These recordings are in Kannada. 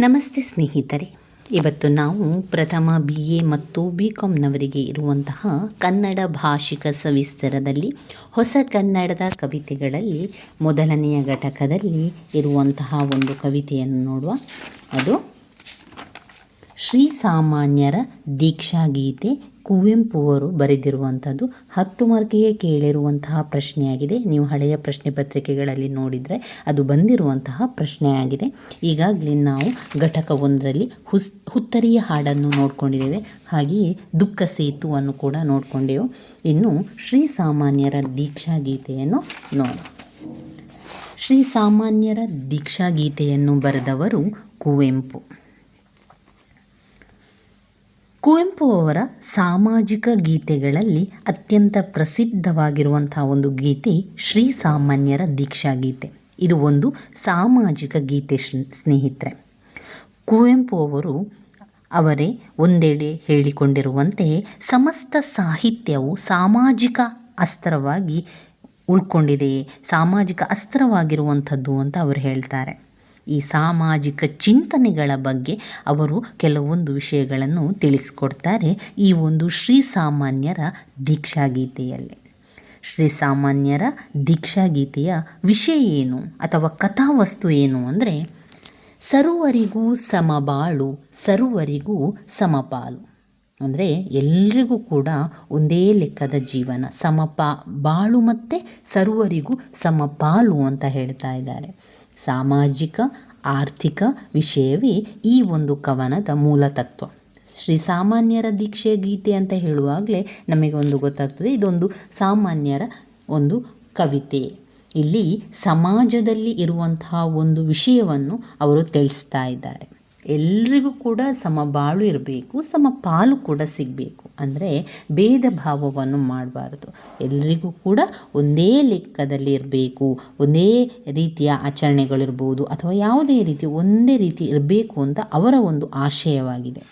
ನಮಸ್ತೆ ಸ್ನೇಹಿತರೆ. ಇವತ್ತು ನಾವು ಪ್ರಥಮ ಬಿ ಎ ಮತ್ತು ಬಿ ಕಾಮ್ನವರಿಗೆ ಇರುವಂತಹ ಕನ್ನಡ ಭಾಷಿಕ ಸವಿಸ್ತರದಲ್ಲಿ, ಹೊಸ ಕನ್ನಡದ ಕವಿತೆಗಳಲ್ಲಿ, ಮೊದಲನೆಯ ಘಟಕದಲ್ಲಿ ಇರುವಂತಹ ಒಂದು ಕವಿತೆಯನ್ನು ನೋಡುವ. ಅದು ಶ್ರೀ ಸಾಮಾನ್ಯರ ದೀಕ್ಷಾಗೀತೆ ಕುವೆಂಪು ಅವರು ಬರೆದಿರುವಂಥದ್ದು ಹತ್ತು ಮಾರ್ಕಿಗೆ ಕೇಳಿರುವಂತಹ ಪ್ರಶ್ನೆಯಾಗಿದೆ. ನೀವು ಹಳೆಯ ಪ್ರಶ್ನೆ ಪತ್ರಿಕೆಗಳಲ್ಲಿ ನೋಡಿದರೆ ಅದು ಬಂದಿರುವಂತಹ ಪ್ರಶ್ನೆಯಾಗಿದೆ. ಈಗಾಗಲೇ ನಾವು ಘಟಕ ಒಂದರಲ್ಲಿ ಹುಸ್, ಹುತ್ತರಿಯ ಹಾಡನ್ನು ನೋಡ್ಕೊಂಡಿದ್ದೇವೆ. ಹಾಗೆಯೇ ದುಃಖ ಸೇತುವನ್ನು ಕೂಡ ನೋಡಿಕೊಂಡೆವು. ಇನ್ನು ಶ್ರೀ ಸಾಮಾನ್ಯರ ದೀಕ್ಷಾಗೀತೆಯನ್ನು ನೋಡಿ. ಶ್ರೀ ಸಾಮಾನ್ಯರ ದೀಕ್ಷಾಗೀತೆಯನ್ನು ಬರೆದವರು ಕುವೆಂಪು. ಕುವೆಂಪು ಅವರ ಸಾಮಾಜಿಕ ಗೀತೆಗಳಲ್ಲಿ ಅತ್ಯಂತ ಪ್ರಸಿದ್ಧವಾಗಿರುವಂತಹ ಒಂದು ಗೀತೆ ಶ್ರೀ ಸಾಮಾನ್ಯರ ದೀಕ್ಷಾ ಗೀತೆ. ಇದು ಒಂದು ಸಾಮಾಜಿಕ ಗೀತೆ ಸ್ನೇಹಿತರೆ. ಕುವೆಂಪು ಅವರು ಅವರೇ ಒಂದೆಡೆ ಹೇಳಿಕೊಂಡಿರುವಂತೆ ಸಮಸ್ತ ಸಾಹಿತ್ಯವು ಸಾಮಾಜಿಕ ಅಸ್ತ್ರವಾಗಿ ಉಳ್ಕೊಂಡಿದೆ ಸಾಮಾಜಿಕ ಅಸ್ತ್ರವಾಗಿರುವಂಥದ್ದು ಅಂತ ಅವರು ಹೇಳ್ತಾರೆ. ಈ ಸಾಮಾಜಿಕ ಚಿಂತನೆಗಳ ಬಗ್ಗೆ ಅವರು ಕೆಲವೊಂದು ವಿಷಯಗಳನ್ನು ತಿಳಿಸಿಕೊಡ್ತಾರೆ. ಈ ಒಂದು ಶ್ರೀ ಸಾಮಾನ್ಯರ ದೀಕ್ಷಾಗೀತೆಯಲ್ಲಿ ಶ್ರೀ ಸಾಮಾನ್ಯರ ದೀಕ್ಷಾಗೀತೆಯ ವಿಷಯ ಏನು ಅಥವಾ ಕಥಾವಸ್ತು ಏನು ಅಂದರೆ, ಸರ್ವರಿಗೂ ಸಮಬಾಳು, ಸರ್ವರಿಗೂ ಸಮಪಾಲು. ಅಂದರೆ ಎಲ್ರಿಗೂ ಕೂಡ ಒಂದೇ ಲೆಕ್ಕದ ಜೀವನ. ಸಮಪಾ, ಬಾಳು ಮತ್ತು ಸರ್ವರಿಗೂ ಸಮಪಾಲು ಅಂತ ಹೇಳ್ತಾ ಇದ್ದಾರೆ. ಸಾಮಾಜಿಕ, ಆರ್ಥಿಕ ವಿಷಯವೇ ಈ ಒಂದು ಕವನದ ಮೂಲ ತತ್ವ. ಶ್ರೀ ಸಾಮಾನ್ಯರ ದೀಕ್ಷೆ ಗೀತೆ ಅಂತ ಹೇಳುವಾಗಲೇ ನಮಗೊಂದು ಗೊತ್ತಾಗ್ತದೆ. ಇದೊಂದು ಸಾಮಾನ್ಯರ ಒಂದು ಕವಿತೆ. ಇಲ್ಲಿ ಸಮಾಜದಲ್ಲಿ ಇರುವಂತಹ ಒಂದು ವಿಷಯವನ್ನು ಅವರು ತಿಳಿಸ್ತಾ ಇದ್ದಾರೆ. ಎಲ್ರಿಗೂ ಕೂಡ ಸಮ ಬಾಳು ಇರಬೇಕು ಸಮ ಪಾಲು ಕೂಡ ಸಿಗಬೇಕು. ಅಂದರೆ ಭೇದ ಭಾವವನ್ನು ಮಾಡಬಾರ್ದು. ಎಲ್ರಿಗೂ ಕೂಡ ಒಂದೇ ಲೆಕ್ಕದಲ್ಲಿ ಇರಬೇಕು, ಒಂದೇ ರೀತಿಯ ಆಚರಣೆಗಳಿರ್ಬೋದು, ಅಥವಾ ಯಾವುದೇ ರೀತಿ ಒಂದೇ ರೀತಿ ಇರಬೇಕು ಅಂತ ಅವರ ಒಂದು ಆಶಯವಾಗಿದೆ.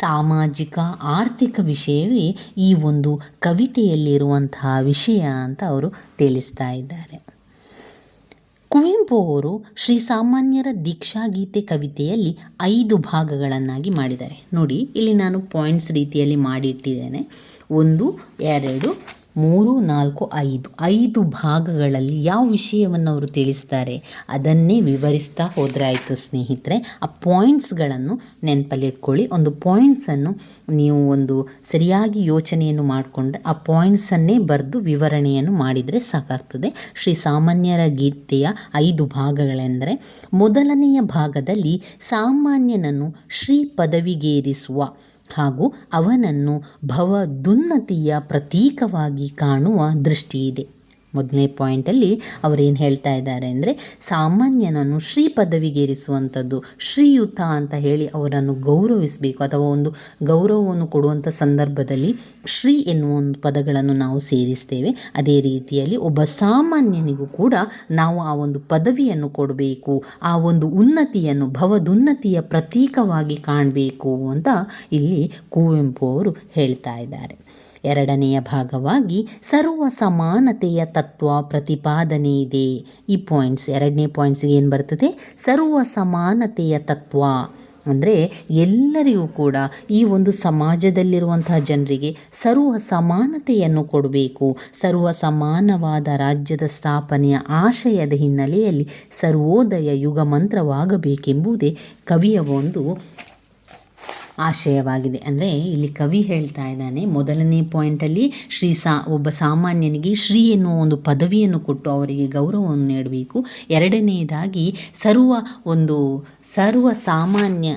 ಸಾಮಾಜಿಕ, ಆರ್ಥಿಕ ವಿಷಯವೇ ಈ ಒಂದು ಕವಿತೆಯಲ್ಲಿರುವಂತಹ ವಿಷಯ ಅಂತ ಅವರು ತಿಳಿಸ್ತಾ ಇದ್ದಾರೆ. ಕುವೆಂಪು ಅವರು ಶ್ರೀ ಸಾಮಾನ್ಯರ ದೀಕ್ಷಾಗೀತೆ ಕವಿತೆಯಲ್ಲಿ ಐದು ಭಾಗಗಳನ್ನಾಗಿ ಮಾಡಿದ್ದಾರೆ. ನೋಡಿ, ಇಲ್ಲಿ ನಾನು ಪಾಯಿಂಟ್ಸ್ ರೀತಿಯಲ್ಲಿ ಮಾಡಿಟ್ಟಿದ್ದೇನೆ. ಒಂದು, ಎರಡು ಮೂರು, ನಾಲ್ಕು, ಐದು ಐದು ಭಾಗಗಳಲ್ಲಿ ಯಾವ ವಿಷಯವನ್ನು ಅವರು ತಿಳಿಸ್ತಾರೆ ಅದನ್ನೇ ವಿವರಿಸ್ತಾ ಹೋದ್ರಾಯಿತು ಸ್ನೇಹಿತರೆ. ಆ ಪಾಯಿಂಟ್ಸ್ಗಳನ್ನು ನೆನಪಲ್ಲಿಟ್ಕೊಳ್ಳಿ ಒಂದು ಪಾಯಿಂಟ್ಸನ್ನು ನೀವು ಒಂದು ಸರಿಯಾಗಿ ಯೋಚನೆಯನ್ನು ಮಾಡಿಕೊಂಡ್ರೆ ಆ ಪಾಯಿಂಟ್ಸನ್ನೇ ಬರೆದು ವಿವರಣೆಯನ್ನು ಮಾಡಿದರೆ ಸಾಕಾಗ್ತದೆ. ಶ್ರೀ ಸಾಮಾನ್ಯರ ಗೀತೆಯ ಐದು ಭಾಗಗಳೆಂದರೆ, ಮೊದಲನೆಯ ಭಾಗದಲ್ಲಿ ಸಾಮಾನ್ಯನನ್ನು ಶ್ರೀ ಪದವಿಗೇರಿಸುವ ಹಾಗೂ ಅವನನ್ನು ಭವದುನ್ನತಿಯ ಪ್ರತೀಕವಾಗಿ ಕಾಣುವ ದೃಷ್ಟಿಯಿದೆ. ಮೊದಲನೇ ಪಾಯಿಂಟಲ್ಲಿ ಅವರೇನು ಹೇಳ್ತಾ ಇದ್ದಾರೆ ಅಂದರೆ ಸಾಮಾನ್ಯನನ್ನು ಶ್ರೀ ಪದವಿಗೇರಿಸುವಂಥದ್ದು, ಶ್ರೀಯುತ ಅಂತ ಹೇಳಿ ಅವರನ್ನು ಗೌರವಿಸಬೇಕು. ಅಥವಾ ಒಂದು ಗೌರವವನ್ನು ಕೊಡುವಂಥ ಸಂದರ್ಭದಲ್ಲಿ ಶ್ರೀ ಎನ್ನುವ ಒಂದು ಪದಗಳನ್ನು ನಾವು ಸೇರಿಸ್ತೇವೆ. ಅದೇ ರೀತಿಯಲ್ಲಿ ಒಬ್ಬ ಸಾಮಾನ್ಯನಿಗೂ ಕೂಡ ನಾವು ಆ ಒಂದು ಪದವಿಯನ್ನು ಕೊಡಬೇಕು, ಆ ಒಂದು ಉನ್ನತಿಯನ್ನು, ಭವದುನ್ನತಿಯ ಪ್ರತೀಕವಾಗಿ ಕಾಣಬೇಕು ಅಂತ ಇಲ್ಲಿ ಕುವೆಂಪು ಅವರು ಹೇಳ್ತಾ ಇದ್ದಾರೆ. ಎರಡನೆಯ ಭಾಗವಾಗಿ ಸರ್ವ ಸಮಾನತೆಯ ತತ್ವ ಪ್ರತಿಪಾದನೆ ಇದೆ. ಈ ಪಾಯಿಂಟ್ಸ್ ಎರಡನೇ ಪಾಯಿಂಟ್ಸ್ಗೆ ಏನು ಬರ್ತದೆ? ಸರ್ವ ಸಮಾನತೆಯ ತತ್ವ. ಅಂದರೆ ಎಲ್ಲರಿಗೂ ಕೂಡ ಈ ಒಂದು ಸಮಾಜದಲ್ಲಿರುವಂತಹ ಜನರಿಗೆ ಸರ್ವ ಸಮಾನತೆಯನ್ನು ಕೊಡಬೇಕು. ಸರ್ವ ಸಮಾನವಾದ ರಾಜ್ಯದ ಸ್ಥಾಪನೆಯ ಆಶಯದ ಹಿನ್ನೆಲೆಯಲ್ಲಿ ಸರ್ವೋದಯ ಯುಗ ಮಂತ್ರವಾಗಬೇಕೆಂಬುದೇ ಕವಿಯ ಒಂದು ಆಶಯವಾಗಿದೆ. ಅಂದರೆ ಇಲ್ಲಿ ಕವಿ ಹೇಳ್ತಾ ಇದ್ದಾನೆ, ಮೊದಲನೇ ಪಾಯಿಂಟಲ್ಲಿ ಶ್ರೀ ಸಾ, ಒಬ್ಬ ಸಾಮಾನ್ಯನಿಗೆ ಶ್ರೀ ಎನ್ನುವ ಒಂದು ಪದವಿಯನ್ನು ಕೊಟ್ಟು ಅವರಿಗೆ ಗೌರವವನ್ನು ನೀಡಬೇಕು. ಎರಡನೆಯದಾಗಿ ಸರ್ವ ಒಂದು, ಸರ್ವ ಸಾಮಾನ್ಯ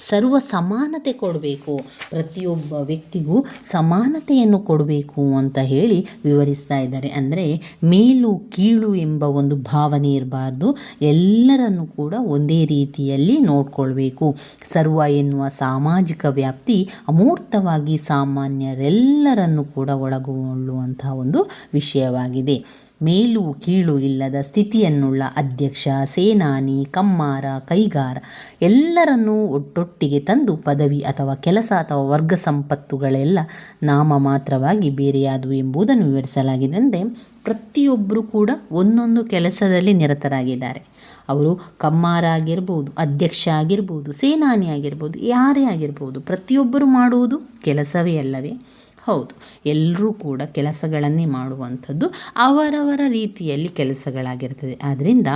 ಸರ್ವ ಸಮಾನತೆ ಕೊಡಬೇಕು. ಪ್ರತಿಯೊಬ್ಬ ವ್ಯಕ್ತಿಗೂ ಸಮಾನತೆಯನ್ನು ಕೊಡಬೇಕು ಅಂತ ಹೇಳಿ ವಿವರಿಸ್ತಾ ಇದ್ದಾರೆ. ಅಂದರೆ ಮೇಲು ಕೀಳು ಎಂಬ ಒಂದು ಭಾವನೆ ಇರಬಾರ್ದು. ಎಲ್ಲರನ್ನು ಕೂಡ ಒಂದೇ ರೀತಿಯಲ್ಲಿ ನೋಡಿಕೊಳ್ಬೇಕು. ಸರ್ವ ಎನ್ನುವ ಸಾಮಾಜಿಕ ವ್ಯಾಪ್ತಿ ಅಮೂರ್ತವಾಗಿ ಸಾಮಾನ್ಯರೆಲ್ಲರನ್ನು ಕೂಡ ಒಳಗೊಳ್ಳುವಂತಹ ಒಂದು ವಿಷಯವಾಗಿದೆ. ಮೇಲು ಕೀಳು ಇಲ್ಲದ ಸ್ಥಿತಿಯನ್ನುಳ್ಳ ಅಧ್ಯಕ್ಷ, ಸೇನಾನಿ, ಕಮ್ಮಾರ, ಕೈಗಾರ ಎಲ್ಲರನ್ನೂ ಒಟ್ಟೊಟ್ಟಿಗೆ ತಂದು ಪದವಿ ಅಥವಾ ಕೆಲಸ ಅಥವಾ ವರ್ಗ ಸಂಪತ್ತುಗಳೆಲ್ಲ ನಾಮ ಮಾತ್ರವಾಗಿ ಬೇರೆಯಾದವು ಎಂಬುದನ್ನು ವಿವರಿಸಲಾಗಿದೆ ಅಂದರೆ ಪ್ರತಿಯೊಬ್ಬರು ಕೂಡ ಒಂದೊಂದು ಕೆಲಸದಲ್ಲಿ ನಿರತರಾಗಿದ್ದಾರೆ. ಅವರು ಕಮ್ಮಾರ ಆಗಿರ್ಬೋದು, ಅಧ್ಯಕ್ಷ ಆಗಿರ್ಬೋದು, ಸೇನಾನಿ ಆಗಿರ್ಬೋದು, ಯಾರೇ ಆಗಿರ್ಬೋದು ಪ್ರತಿಯೊಬ್ಬರು ಮಾಡುವುದು ಕೆಲಸವೇ ಅಲ್ಲವೇ? ಹೌದು ಎಲ್ಲರೂ ಕೂಡ ಕೆಲಸಗಳನ್ನೇ ಮಾಡುವಂಥದ್ದು ಅವರವರ ರೀತಿಯಲ್ಲಿ ಕೆಲಸಗಳಾಗಿರ್ತದೆ. ಆದ್ದರಿಂದ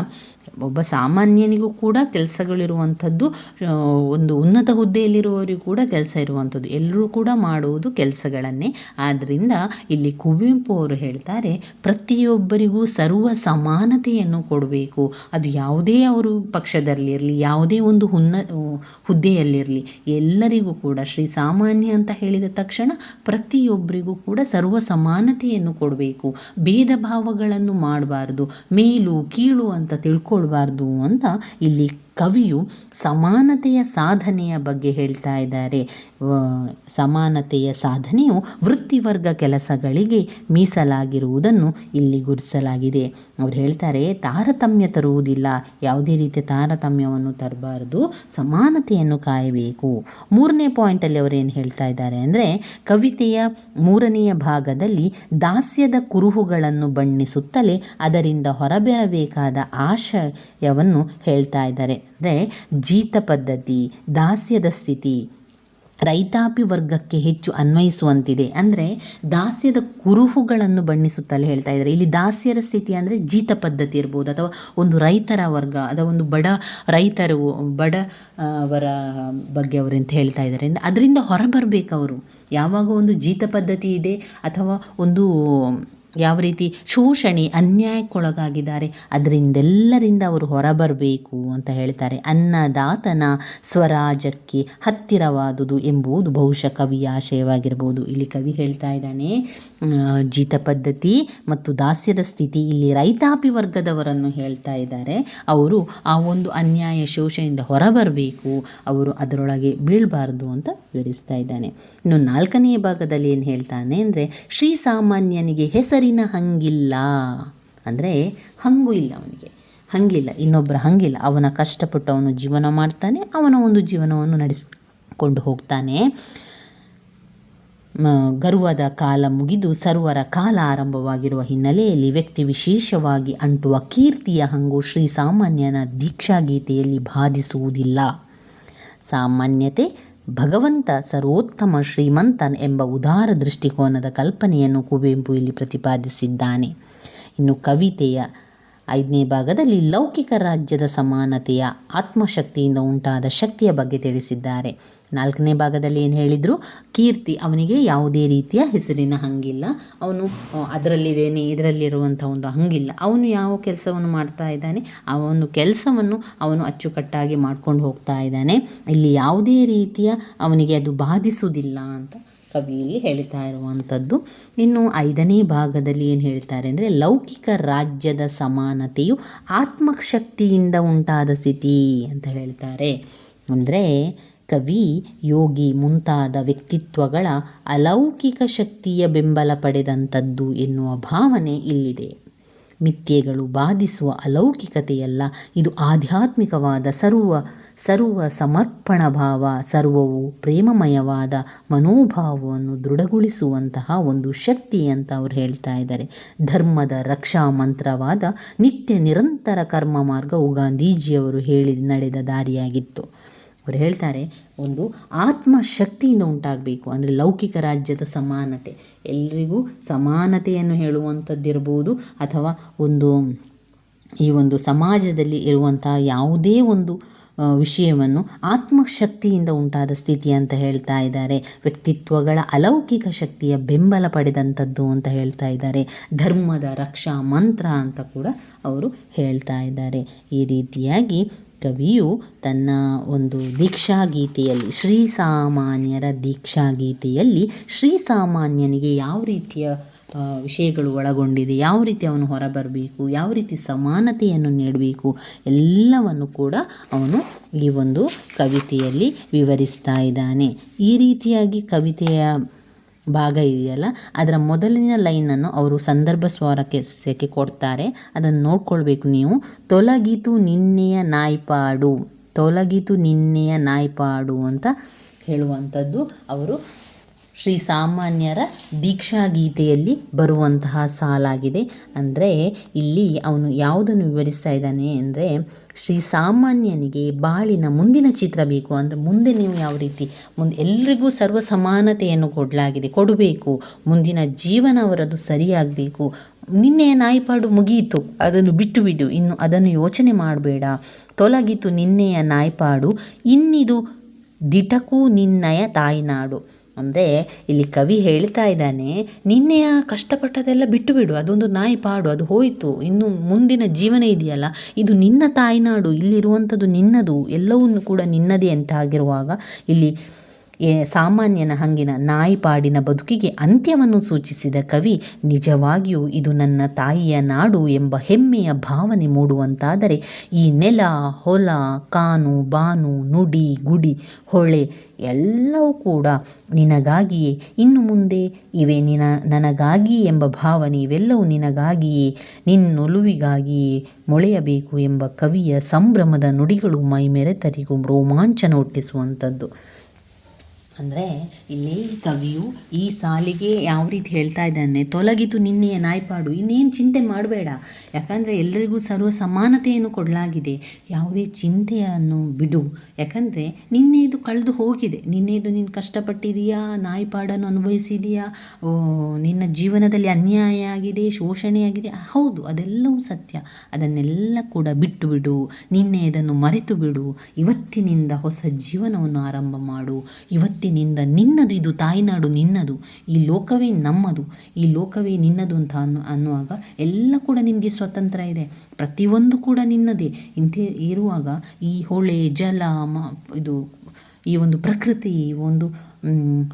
ಒಬ್ಬ ಸಾಮಾನ್ಯನಿಗೂ ಕೂಡ ಕೆಲಸಗಳಿರುವಂಥದ್ದು ಒಂದು ಉನ್ನತ ಹುದ್ದೆಯಲ್ಲಿರುವವರಿಗೂ ಕೂಡ ಕೆಲಸ ಇರುವಂಥದ್ದು. ಎಲ್ಲರೂ ಕೂಡ ಮಾಡುವುದು ಕೆಲಸಗಳನ್ನೇ. ಆದ್ದರಿಂದ ಇಲ್ಲಿ ಕುವೆಂಪು ಅವರು ಹೇಳ್ತಾರೆ, ಪ್ರತಿಯೊಬ್ಬರಿಗೂ ಸರ್ವ ಸಮಾನತೆಯನ್ನು ಕೊಡಬೇಕು. ಅದು ಯಾವುದೇ ಅವರು ಪಕ್ಷದಲ್ಲಿರಲಿ, ಯಾವುದೇ ಒಂದು ಹುನ್ನ, ಹುದ್ದೆಯಲ್ಲಿರಲಿ, ಎಲ್ಲರಿಗೂ ಕೂಡ ಶ್ರೀ ಸಾಮಾನ್ಯ ಅಂತ ಹೇಳಿದ ತಕ್ಷಣ ಪ್ರತಿಯೊಬ್ಬರಿಗೂ ಕೂಡ ಸರ್ವ ಸಮಾನತೆಯನ್ನು ಕೊಡಬೇಕು. ಭೇದ ಭಾವಗಳನ್ನು ಮಾಡಬಾರ್ದು. ಮೇಲು ಕೀಳು ಅಂತ ತಿಳ್ಕೊಳ್ಬಾರ್ದು ಅಂತ ಇಲ್ಲಿ ಕವಿಯು ಸಮಾನತೆಯ ಸಾಧನೆಯ ಬಗ್ಗೆ ಹೇಳ್ತಾ ಇದ್ದಾರೆ. ಸಮಾನತೆಯ ಸಾಧನೆಯು ವೃತ್ತಿವರ್ಗ ಕೆಲಸಗಳಿಗೆ ಮೀಸಲಾಗಿರುವುದನ್ನು ಇಲ್ಲಿ ಗುರುತಿಸಲಾಗಿದೆ. ಅವ್ರು ಹೇಳ್ತಾರೆ, ತಾರತಮ್ಯ ತರುವುದಿಲ್ಲ. ಯಾವುದೇ ರೀತಿಯ ತಾರತಮ್ಯವನ್ನು ತರಬಾರದು. ಸಮಾನತೆಯನ್ನು ಕಾಯಬೇಕು. ಮೂರನೇ ಪಾಯಿಂಟಲ್ಲಿ ಅವರು ಏನು ಹೇಳ್ತಾ ಇದ್ದಾರೆ ಅಂದರೆ, ಕವಿತೆಯ ಮೂರನೆಯ ಭಾಗದಲ್ಲಿ ದಾಸ್ಯದ ಕುರುಹುಗಳನ್ನು ಬಣ್ಣಿಸುತ್ತಲೇ ಅದರಿಂದ ಹೊರಬರಬೇಕಾದ ಆಶಯವನ್ನು ಹೇಳ್ತಾ ಇದ್ದಾರೆ. ಅಂದರೆ ಜೀತ ಪದ್ಧತಿ, ದಾಸ್ಯದ ಸ್ಥಿತಿ. ರೈತಾಪಿ ವರ್ಗಕ್ಕೆ ಹೆಚ್ಚು ಅನ್ವಯಿಸುವಂತಿದೆ. ಅಂದರೆ ದಾಸ್ಯದ ಕುರುಹುಗಳನ್ನು ಬಣ್ಣಿಸುತ್ತಲೇ ಹೇಳ್ತಾ ಇದ್ದಾರೆ. ಇಲ್ಲಿ ದಾಸ್ಯರ ಸ್ಥಿತಿ ಅಂದರೆ ಜೀತ ಪದ್ಧತಿ ಇರ್ಬೋದು. ಅಥವಾ ಒಂದು ರೈತರ ವರ್ಗ, ಅಥವಾ ಒಂದು ಬಡ ರೈತರು, ಬಡ ಅವರ ಬಗ್ಗೆ ಅವರು ಅಂತ ಹೇಳ್ತಾ ಇದ್ದಾರೆ ಅಂದರೆ ಅದರಿಂದ ಹೊರಬರಬೇಕು ಅವರು. ಯಾವಾಗ ಒಂದು ಜೀತ ಪದ್ಧತಿ ಇದೆ, ಅಥವಾ ಒಂದು ಯಾವ ರೀತಿ ಶೋಷಣೆ ಅನ್ಯಾಯಕ್ಕೊಳಗಾಗಿದ್ದಾರೆ, ಅದರಿಂದೆಲ್ಲರಿಂದ ಅವರು ಹೊರಬರಬೇಕು ಅಂತ ಹೇಳ್ತಾರೆ. ಅನ್ನದಾತನ ಸ್ವರಾಜಕ್ಕೆ ಹತ್ತಿರವಾದುದು ಎಂಬುದು ಬಹುಶಃ ಕವಿಯ ಆಶಯವಾಗಿರ್ಬೋದು. ಇಲ್ಲಿ ಕವಿ ಹೇಳ್ತಾ ಇದ್ದಾನೆ ಜೀತ ಪದ್ಧತಿ ಮತ್ತು ದಾಸ್ಯದ ಸ್ಥಿತಿ ಇಲ್ಲಿ ರೈತಾಪಿ ವರ್ಗದವರನ್ನು ಹೇಳ್ತಾ ಇದ್ದಾರೆ. ಅವರು ಆ ಒಂದು ಅನ್ಯಾಯ ಶೋಷಣೆಯಿಂದ ಹೊರಬರಬೇಕು, ಅವರು ಅದರೊಳಗೆ ಬೀಳಬಾರ್ದು ಅಂತ ವಿವರಿಸ್ತಾ ಇದ್ದಾನೆ. ಇನ್ನು ನಾಲ್ಕನೆಯ ಭಾಗದಲ್ಲಿ ಏನು ಹೇಳ್ತಾನೆ ಅಂದರೆ ಶ್ರೀ ಸಾಮಾನ್ಯನಿಗೆ ಹೆಸರಿನ ಹಂಗಿಲ್ಲ. ಅಂದರೆ ಹಂಗೂ ಇಲ್ಲ ಅವನಿಗೆ. ಹಂಗಿಲ್ಲ ಇನ್ನೊಬ್ಬರ ಹಂಗಿಲ್ಲ. ಅವನ ಕಷ್ಟಪಟ್ಟು ಅವನು ಜೀವನ ಮಾಡ್ತಾನೆ, ಅವನ ಒಂದು ಜೀವನವನ್ನು ನಡೆಸ್ಕೊಂಡು ಹೋಗ್ತಾನೆ. ಗರ್ವದ ಕಾಲ ಮುಗಿದು ಸರ್ವರ ಕಾಲ ಆರಂಭವಾಗಿರುವ ಹಿನ್ನೆಲೆಯಲ್ಲಿ ವ್ಯಕ್ತಿ ವಿಶೇಷವಾಗಿ ಅಂಟುವ ಕೀರ್ತಿಯ ಹಂಗು ಶ್ರೀ ಸಾಮಾನ್ಯನ ದೀಕ್ಷಾ ಗೀತೆಯಲ್ಲಿ ಬಾಧಿಸುವುದಿಲ್ಲ. ಸಾಮಾನ್ಯತೆ ಭಗವಂತ ಸರ್ವೋತ್ತಮ ಶ್ರೀಮಂತನ್ ಎಂಬ ಉದಾರ ದೃಷ್ಟಿಕೋನದ ಕಲ್ಪನೆಯನ್ನು ಕುವೆಂಪು ಇಲ್ಲಿ ಪ್ರತಿಪಾದಿಸಿದ್ದಾನೆ. ಇನ್ನು ಕವಿತೆಯ ಐದನೇ ಭಾಗದಲ್ಲಿ ಲೌಕಿಕ ರಾಜ್ಯದ ಸಮಾನತೆಯ ಆತ್ಮಶಕ್ತಿಯಿಂದ ಉಂಟಾದ ಶಕ್ತಿಯ ಬಗ್ಗೆ ತಿಳಿಸಿದ್ದಾರೆ. ನಾಲ್ಕನೇ ಭಾಗದಲ್ಲಿ ಏನು ಹೇಳಿದರು? ಕೀರ್ತಿ ಅವನಿಗೆ ಯಾವುದೇ ರೀತಿಯ ಹೆಸರಿನ ಹಂಗಿಲ್ಲ. ಅವನು ಅದರಲ್ಲಿದ್ದೇನೆ ಇದರಲ್ಲಿರುವಂಥ ಒಂದು ಹಂಗಿಲ್ಲ. ಅವನು ಯಾವ ಕೆಲಸವನ್ನು ಮಾಡ್ತಾ ಇದ್ದಾನೆ? ಆ ಒಂದು ಕೆಲಸವನ್ನು ಅವನು ಅಚ್ಚುಕಟ್ಟಾಗಿ ಮಾಡ್ಕೊಂಡು ಹೋಗ್ತಾ ಇದ್ದಾನೆ. ಇಲ್ಲಿ ಯಾವುದೇ ರೀತಿಯ ಅವನಿಗೆ ಅದು ಬಾಧಿಸುವುದಿಲ್ಲ ಅಂತ. ಕವಿಯಲ್ಲಿ ಹೇಳ್ತಾ ಇರುವಂಥದ್ದು. ಇನ್ನು ಐದನೇ ಭಾಗದಲ್ಲಿ ಏನು ಹೇಳ್ತಾರೆ ಅಂದರೆ, ಲೌಕಿಕ ರಾಜ್ಯದ ಸಮಾನತೆಯು ಆತ್ಮಶಕ್ತಿಯಿಂದ ಉಂಟಾದ ಸ್ಥಿತಿ ಅಂತ ಹೇಳ್ತಾರೆ. ಅಂದರೆ ಕವಿ ಯೋಗಿ ಮುಂತಾದ ವ್ಯಕ್ತಿತ್ವಗಳ ಅಲೌಕಿಕ ಶಕ್ತಿಯ ಬೆಂಬಲ ಪಡೆದಂಥದ್ದು ಎನ್ನುವ ಭಾವನೆ ಇಲ್ಲಿದೆ. ಮಿಥ್ಯೆಗಳು ಬಾಧಿಸುವ ಅಲೌಕಿಕತೆಯಲ್ಲ. ಇದು ಆಧ್ಯಾತ್ಮಿಕವಾದ ಸರ್ವ ಸರ್ವ ಸಮರ್ಪಣ ಭಾವ, ಸರ್ವವು ಪ್ರೇಮಮಯವಾದ ಮನೋಭಾವವನ್ನು ದೃಢಗೊಳಿಸುವಂತಹ ಒಂದು ಶಕ್ತಿ ಅಂತ ಅವ್ರು ಹೇಳ್ತಾ ಇದ್ದಾರೆ. ಧರ್ಮದ ರಕ್ಷಾ ಮಂತ್ರವಾದ ನಿತ್ಯ ನಿರಂತರ ಕರ್ಮ ಮಾರ್ಗವು ಗಾಂಧೀಜಿಯವರು ಹೇಳಿ ನಡೆದ ದಾರಿಯಾಗಿತ್ತು. ಅವರು ಹೇಳ್ತಾರೆ, ಒಂದು ಆತ್ಮಶಕ್ತಿಯಿಂದ ಉಂಟಾಗಬೇಕು, ಅಂದರೆ ಲೌಕಿಕ ರಾಜ್ಯದ ಸಮಾನತೆ. ಎಲ್ರಿಗೂ ಸಮಾನತೆಯನ್ನು ಹೇಳುವಂಥದ್ದಿರ್ಬೋದು, ಅಥವಾ ಒಂದು, ಈ ಒಂದು ಸಮಾಜದಲ್ಲಿ ಇರುವಂಥ ಯಾವುದೇ ಒಂದು ವಿಷಯವನ್ನು ಆತ್ಮಶಕ್ತಿಯಿಂದ ಉಂಟಾದ ಸ್ಥಿತಿ ಅಂತ ಹೇಳ್ತಾ ಇದ್ದಾರೆ. ವ್ಯಕ್ತಿತ್ವಗಳ ಅಲೌಕಿಕ ಶಕ್ತಿಯ ಬೆಂಬಲ ಪಡೆದಂಥದ್ದು ಅಂತ ಹೇಳ್ತಾ ಇದ್ದಾರೆ. ಧರ್ಮದ ರಕ್ಷಾ ಮಂತ್ರ ಅಂತ ಕೂಡ ಅವರು ಹೇಳ್ತಾ ಇದ್ದಾರೆ. ಈ ರೀತಿಯಾಗಿ ಕವಿಯು ತನ್ನ ಒಂದು ದೀಕ್ಷಾಗೀತೆಯಲ್ಲಿ ಶ್ರೀಸಾಮಾನ್ಯರ ದೀಕ್ಷಾಗೀತೆಯಲ್ಲಿ ಶ್ರೀಸಾಮಾನ್ಯನಿಗೆ ಯಾವ ರೀತಿಯ ವಿಷಯಗಳು ಒಳಗೊಂಡಿದೆ, ಯಾವ ರೀತಿ ಅವನು ಹೊರಬರಬೇಕು, ಯಾವ ರೀತಿ ಸಮಾನತೆಯನ್ನು ನೀಡಬೇಕು, ಎಲ್ಲವನ್ನು ಕೂಡ ಅವನು ಈ ಒಂದು ಕವಿತೆಯಲ್ಲಿ ವಿವರಿಸ್ತಾ ಇದ್ದಾನೆ. ಈ ರೀತಿಯಾಗಿ ಕವಿತೆಯ ಭಾಗ ಇದೆಯಲ್ಲ? ಅದರ ಮೊದಲಿನ ಲೈನನ್ನು ಅವರು ಸಂದರ್ಭ ಸ್ವರಕ್ಕೆ ಸೆಕೆ ಕೊಡ್ತಾರೆ. ಅದನ್ನು ನೋಡ್ಕೊಳ್ಬೇಕು ನೀವು. ತೊಲಗಿತು ನಿನ್ನೆಯ ನಾಯ್ಪಾಡು. ತೊಲಗಿತು ನಿನ್ನೆಯ ನಾಯ್ಪಾಡು ಅಂತ ಹೇಳುವಂಥದ್ದು ಅವರು ಶ್ರೀ ಸಾಮಾನ್ಯರ ದೀಕ್ಷಾ ಗೀತೆಯಲ್ಲಿ ಬರುವಂತಹ ಸಾಲಾಗಿದೆ. ಅಂದರೆ ಇಲ್ಲಿ ಅವನು ಯಾವುದನ್ನು ವಿವರಿಸ್ತಾ ಇದ್ದಾನೆ ಅಂದರೆ ಶ್ರೀ ಸಾಮಾನ್ಯನಿಗೆ ಬಾಳಿನ ಮುಂದಿನ ಚಿತ್ರ ಬೇಕು. ಅಂದರೆ ಮುಂದೆ ನೀವು ಯಾವ ರೀತಿ ಮುಂದೆ ಎಲ್ರಿಗೂ ಸರ್ವ ಸಮಾನತೆಯನ್ನು ಕೊಡಲಾಗಿದೆ. ಕೊಡಬೇಕು. ಮುಂದಿನ ಜೀವನ ಅವರದು ಸರಿಯಾಗಬೇಕು. ನಿನ್ನೆ ನಾಯಿಪಾಡು ಮುಗಿಯಿತು ಅದನ್ನು ಬಿಟ್ಟು ಬಿಡು. ಇನ್ನು ಅದನ್ನು ಯೋಚನೆ ಮಾಡಬೇಡ. ತೊಲಗಿತು ನಿನ್ನೆಯ ನಾಯ್ಪಾಡು. ಇನ್ನಿದು ದಿಟಕೂ ನಿನ್ನಯ ತಾಯ್ನಾಡು. ಅಂದರೆ ಇಲ್ಲಿ ಕವಿ ಹೇಳ್ತಾ ಇದ್ದಾನೆ ನಿನ್ನೆಯ ಕಷ್ಟಪಟ್ಟದೆಲ್ಲ ಬಿಟ್ಟು ಬಿಡು ಅದೊಂದು ನಾಯಿ ಪಾಡು, ಅದು ಹೋಯಿತು, ಇನ್ನು ಮುಂದಿನ ಜೀವನ ಇದೆಯಲ್ಲ, ಇದು ನಿನ್ನ ತಾಯ್ನಾಡು, ಇಲ್ಲಿರುವಂಥದ್ದು ನಿನ್ನದು, ಎಲ್ಲವನ್ನೂ ಕೂಡ ನಿನ್ನದೇ ಅಂತ ಆಗಿರುವಾಗ ಇಲ್ಲಿ ಸಾಮಾನ್ಯನ ಹಂಗಿನ ನಾಯಿಪಾಡಿನ ಬದುಕಿಗೆ ಅಂತ್ಯವನ್ನು ಸೂಚಿಸಿದ ಕವಿ, ನಿಜವಾಗಿಯೂ ಇದು ನನ್ನ ತಾಯಿಯ ನಾಡು ಎಂಬ ಹೆಮ್ಮೆಯ ಭಾವನೆ ಮೂಡುವಂತಾದರೆ, ಈ ನೆಲ, ಹೊಲ, ಕಾನು, ಬಾನು, ನುಡಿ, ಗುಡಿ, ಹೊಳೆ ಎಲ್ಲವೂ ಕೂಡ ನಿನಗಾಗಿಯೇ, ಇನ್ನು ಮುಂದೆ ಇವೆ ನಿನ, ನನಗಾಗಿ ಎಂಬ ಭಾವನೆ ಇವೆಲ್ಲವೂ ನಿನಗಾಗಿಯೇ ನಿನ್ನೊಲುವಿಗಾಗಿಯೇ ಮೊಳೆಯಬೇಕು ಎಂಬ ಕವಿಯ ಸಂಭ್ರಮದ ನುಡಿಗಳು ಮೈಮೆರೆತರಿಗೂ ರೋಮಾಂಚನ ಹುಟ್ಟಿಸುವಂಥದ್ದು. ಅಂದರೆ ಇಲ್ಲಿ ಕವಿಯು ಈ ಸಾಲಿಗೆ ಯಾವ ರೀತಿ ಹೇಳ್ತಾ ಇದ್ದಾನೆ, ತೊಲಗಿತು ನಿನ್ನೆಯ ನಾಯ್ಪಾಡು, ಇನ್ನೇನು ಚಿಂತೆ ಮಾಡಬೇಡ. ಯಾಕಂದರೆ ಎಲ್ಲರಿಗೂ ಸರ್ವ ಸಮಾನತೆಯನ್ನು ಕೊಡಲಾಗಿದೆ. ಯಾವುದೇ ಚಿಂತೆಯನ್ನು ಬಿಡು. ಯಾಕಂದರೆ ನಿನ್ನೆದು ಕಳೆದು ಹೋಗಿದೆ. ನಿನ್ನೆದು ನೀನು ಕಷ್ಟಪಟ್ಟಿದೆಯಾ, ನಾಯಿಪಾಡನ್ನು ಅನುಭವಿಸಿದೆಯಾ ನಿನ್ನ ಜೀವನದಲ್ಲಿ ಅನ್ಯಾಯ ಆಗಿದೆ ಶೋಷಣೆಯಾಗಿದೆ ಹೌದು, ಅದೆಲ್ಲವೂ ಸತ್ಯ. ಅದನ್ನೆಲ್ಲ ಕೂಡ ಬಿಟ್ಟು ಬಿಡು. ನಿನ್ನೆ ಇದನ್ನು ಮರೆತು ಬಿಡು. ಇವತ್ತಿನಿಂದ ಹೊಸ ಜೀವನವನ್ನು ಆರಂಭ ಮಾಡು. ಇವತ್ತು ಇವತ್ತಿನಿಂದ ನಿನ್ನದು ಇದು, ತಾಯ್ನಾಡು ನಿನ್ನದು, ಈ ಲೋಕವೇ ನಮ್ಮದು, ಈ ಲೋಕವೇ ನಿನ್ನದು ಅಂತ ಅನ್ನು, ಅನ್ನುವಾಗ ಎಲ್ಲ ಕೂಡ ನಿನಗೆ ಸ್ವತಂತ್ರ ಇದೆ. ಪ್ರತಿಯೊಂದು ಕೂಡ ನಿನ್ನದೇ. ಇಂಥ ಇರುವಾಗ ಈ ಹೊಳೆ, ಜಲ, ಮ, ಇದು, ಈ ಒಂದು ಪ್ರಕೃತಿ ಒಂದು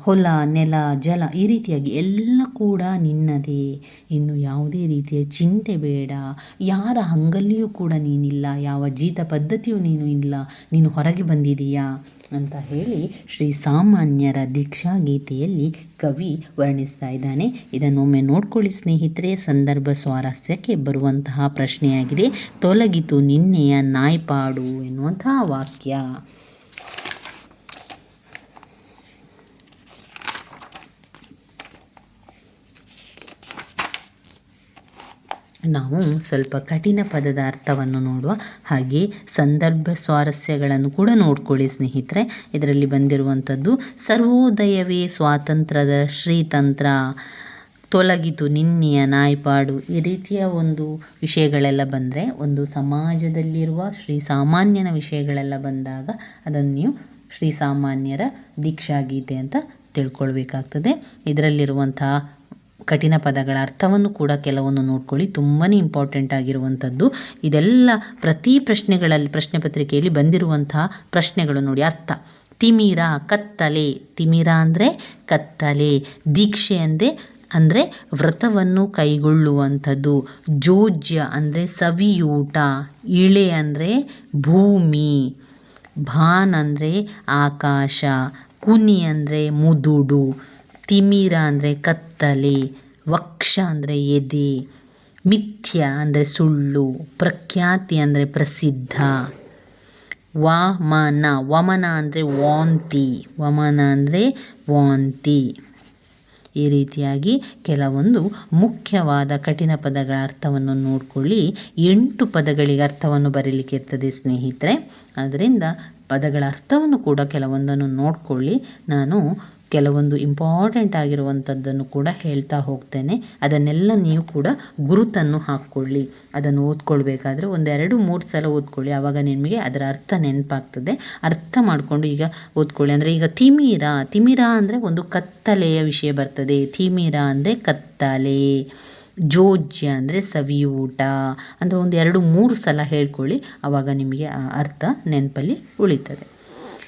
ಹೊಲ, ನೆಲ, ಜಲ ಈ ರೀತಿಯಾಗಿ ಎಲ್ಲ ಕೂಡ ನಿನ್ನದೇ. ಇನ್ನು ಯಾವುದೇ ರೀತಿಯ ಚಿಂತೆ ಬೇಡ. ಯಾರ ಹಂಗಲ್ಲಿಯೂ ಕೂಡ ನೀನಿಲ್ಲ. ಯಾವ ಜೀತ ಪದ್ಧತಿಯೂ ನೀನು ಇಲ್ಲ. ನೀನು ಹೊರಗೆ ಬಂದಿದೀಯಾ ಅಂತ ಹೇಳಿ ಶ್ರೀ ಸಾಮಾನ್ಯರ ದೀಕ್ಷಾ ಗೀತೆಯಲ್ಲಿ ಕವಿ ವರ್ಣಿಸ್ತಾ ಇದ್ದಾನೆ. ಇದನ್ನೊಮ್ಮೆ ನೋಡ್ಕೊಳ್ಳಿ ಸ್ನೇಹಿತರೆ, ಸಂದರ್ಭ ಸ್ವಾರಸ್ಯಕ್ಕೆ ಬರುವಂತಹ ಪ್ರಶ್ನೆಯಾಗಿದೆ. ತೊಲಗಿತು ನಿನ್ನೆಯ ನಾಯ್ಪಾಡು ಎನ್ನುವಂತಹ ವಾಕ್ಯ. ನಾವು ಸ್ವಲ್ಪ ಕಠಿಣ ಪದದ ಅರ್ಥವನ್ನು ನೋಡುವ ಹಾಗೆ ಸಂದರ್ಭ ಸ್ವಾರಸ್ಯಗಳನ್ನು ಕೂಡ ನೋಡ್ಕೊಳ್ಳಿ, ಸ್ನೇಹಿತರೆ. ಇದರಲ್ಲಿ ಬಂದಿರುವಂಥದ್ದು, ಸರ್ವೋದಯವೇ ಸ್ವಾತಂತ್ರ್ಯದ ಶ್ರೀತಂತ್ರ. ತೊಲಗಿತು ನಿನ್ನೆಯ ನಾಯ್ಪಾಡು. ಈ ರೀತಿಯ ಒಂದು ವಿಷಯಗಳೆಲ್ಲ ಬಂದರೆ, ಒಂದು ಸಮಾಜದಲ್ಲಿರುವ ಶ್ರೀ ಸಾಮಾನ್ಯನ ವಿಷಯಗಳೆಲ್ಲ ಬಂದಾಗ ಅದನ್ನು ನೀವು ಶ್ರೀ ಸಾಮಾನ್ಯರ ದೀಕ್ಷಾಗೀತೆ ಅಂತ ತಿಳ್ಕೊಳ್ಬೇಕಾಗ್ತದೆ. ಇದರಲ್ಲಿರುವಂತಹ ಕಠಿಣ ಪದಗಳ ಅರ್ಥವನ್ನು ಕೂಡ ಕೆಲವೊಂದು ನೋಡ್ಕೊಳ್ಳಿ. ತುಂಬಾ ಇಂಪಾರ್ಟೆಂಟ್ ಆಗಿರುವಂಥದ್ದು. ಇದೆಲ್ಲ ಪ್ರತಿ ಪ್ರಶ್ನೆಗಳಲ್ಲಿ, ಪ್ರಶ್ನೆ ಪತ್ರಿಕೆಯಲ್ಲಿ ಬಂದಿರುವಂತಹ ಪ್ರಶ್ನೆಗಳು ನೋಡಿ. ಅರ್ಥ. ತಿಮಿರ, ಕತ್ತಲೆ. ತಿಮಿರ ಅಂದರೆ ಕತ್ತಲೆ. ದೀಕ್ಷೆ ಅಂದರೆ ಅಂದರೆ ವ್ರತವನ್ನು ಕೈಗೊಳ್ಳುವಂಥದ್ದು. ಜೋಜ್ಯ ಅಂದರೆ ಸವಿಯೂಟ. ಇಳೆ ಅಂದರೆ ಭೂಮಿ. ಭಾನ್ ಅಂದರೆ ಆಕಾಶ. ಕುನಿ ಅಂದರೆ ಮುದುಡು. ತಿಮಿರ ಅಂದರೆ ಕತ್ತಲೆ, ವಕ್ಷ ಅಂದರೆ ಎದೆ, ಮಿಥ್ಯ ಅಂದರೆ ಸುಳ್ಳು, ಪ್ರಖ್ಯಾತಿ ಅಂದರೆ ಪ್ರಸಿದ್ಧ. ವಾಮನ, ವಮನ ಅಂದರೆ ವಾಂತಿ, ವಮನ ಅಂದರೆ ವಾಂತಿ. ಈ ರೀತಿಯಾಗಿ ಕೆಲವೊಂದು ಮುಖ್ಯವಾದ ಕಠಿಣ ಪದಗಳ ಅರ್ಥವನ್ನು ನೋಡಿಕೊಳ್ಳಿ. ಎಂಟು ಪದಗಳಿಗೆ ಅರ್ಥವನ್ನು ಬರೀಲಿಕ್ಕೆ ಇರ್ತದೆ ಸ್ನೇಹಿತರೆ. ಅದರಿಂದ ಪದಗಳ ಅರ್ಥವನ್ನು ಕೂಡ ಕೆಲವೊಂದನ್ನು ನೋಡಿಕೊಳ್ಳಿ. ನಾನು ಕೆಲವೊಂದು ಇಂಪಾರ್ಟೆಂಟ್ ಆಗಿರುವಂಥದ್ದನ್ನು ಕೂಡ ಹೇಳ್ತಾ ಹೋಗ್ತೇನೆ. ಅದನ್ನೆಲ್ಲ ನೀವು ಕೂಡ ಗುರುತನ್ನು ಹಾಕ್ಕೊಳ್ಳಿ. ಅದನ್ನು ಓದ್ಕೊಳ್ಬೇಕಾದ್ರೆ ಒಂದೆರಡು ಮೂರು ಸಲ ಓದ್ಕೊಳ್ಳಿ. ಆವಾಗ ನಿಮಗೆ ಅದರ ಅರ್ಥ ನೆನಪಾಗ್ತದೆ. ಅರ್ಥ ಮಾಡಿಕೊಂಡು ಈಗ ಓದ್ಕೊಳ್ಳಿ. ಅಂದರೆ ಈಗ ತಿಮಿರ ತಿಮಿರ ಅಂದರೆ ಒಂದು ಕತ್ತಲೆಯ ವಿಷಯ ಬರ್ತದೆ. ತಿಮಿರ ಅಂದರೆ ಕತ್ತಲೆ, ಜೋಜ್ಯ ಅಂದರೆ ಸವಿಯೂಟ. ಅಂದರೆ ಒಂದು ಎರಡು ಮೂರು ಸಲ ಹೇಳ್ಕೊಳ್ಳಿ. ಆವಾಗ ನಿಮಗೆ ಅರ್ಥ ನೆನಪಲ್ಲಿ ಉಳಿತದೆ.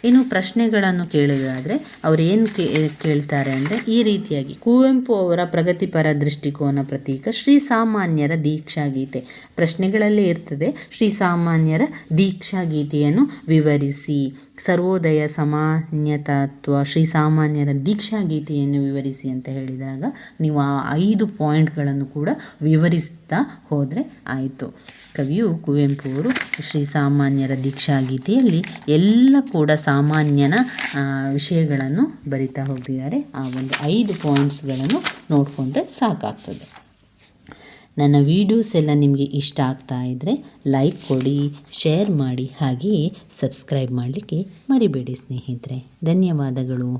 ಇನ್ನು ಪ್ರಶ್ನೆಗಳನ್ನು ಕೇಳೋದಾದರೆ ಅವರು ಏನು ಕೇಳ್ತಾರೆ ಅಂದರೆ, ಈ ರೀತಿಯಾಗಿ ಕುವೆಂಪು ಅವರ ಪ್ರಗತಿಪರ ದೃಷ್ಟಿಕೋನ ಪ್ರತೀಕ ಶ್ರೀಸಾಮಾನ್ಯರ ದೀಕ್ಷಾ ಗೀತೆ. ಪ್ರಶ್ನೆಗಳಲ್ಲೇ ಇರ್ತದೆ ಶ್ರೀಸಾಮಾನ್ಯರ ದೀಕ್ಷಾ ಗೀತೆಯನ್ನು ವಿವರಿಸಿ. ಸರ್ವೋದಯ ಸಮಾನ್ಯತತ್ವ ಶ್ರೀಸಾಮಾನ್ಯರ ದೀಕ್ಷಾ ಗೀತೆಯನ್ನು ವಿವರಿಸಿ ಅಂತ ಹೇಳಿದಾಗ, ನೀವು ಆ ಐದು ಪಾಯಿಂಟ್ಗಳನ್ನು ಕೂಡ ವಿವರಿಸ್ತಾ ಹೋದರೆ ಆಯಿತು. ಕವಿಯು ಕುವೆಂಪು ಅವರು ಶ್ರೀಸಾಮಾನ್ಯರ ದೀಕ್ಷಾ ಗೀತೆಯಲ್ಲಿ ಎಲ್ಲ ಕೂಡ ಸಾಮಾನ್ಯನ ವಿಷಯಗಳನ್ನು ಬರಿತಾ ಹೋಗಿದ್ದಾರೆ ಆ ಒಂದು ಐದು ಪಾಯಿಂಟ್ಸ್ಗಳನ್ನು ನೋಡಿಕೊಂಡ್ರೆ ಸಾಕಾಗ್ತದೆ. ನನ್ನ ವೀಡಿಯೋಸ್ ಎಲ್ಲ ನಿಮಗೆ ಇಷ್ಟ ಆಗ್ತಾ ಇದ್ದರೆ ಲೈಕ್ ಕೊಡಿ ಶೇರ್ ಮಾಡಿ, ಹಾಗೆಯೇ ಸಬ್ಸ್ಕ್ರೈಬ್ ಮಾಡಲಿಕ್ಕೆ ಮರಿಬೇಡಿ ಸ್ನೇಹಿತರೆ. ಧನ್ಯವಾದಗಳು.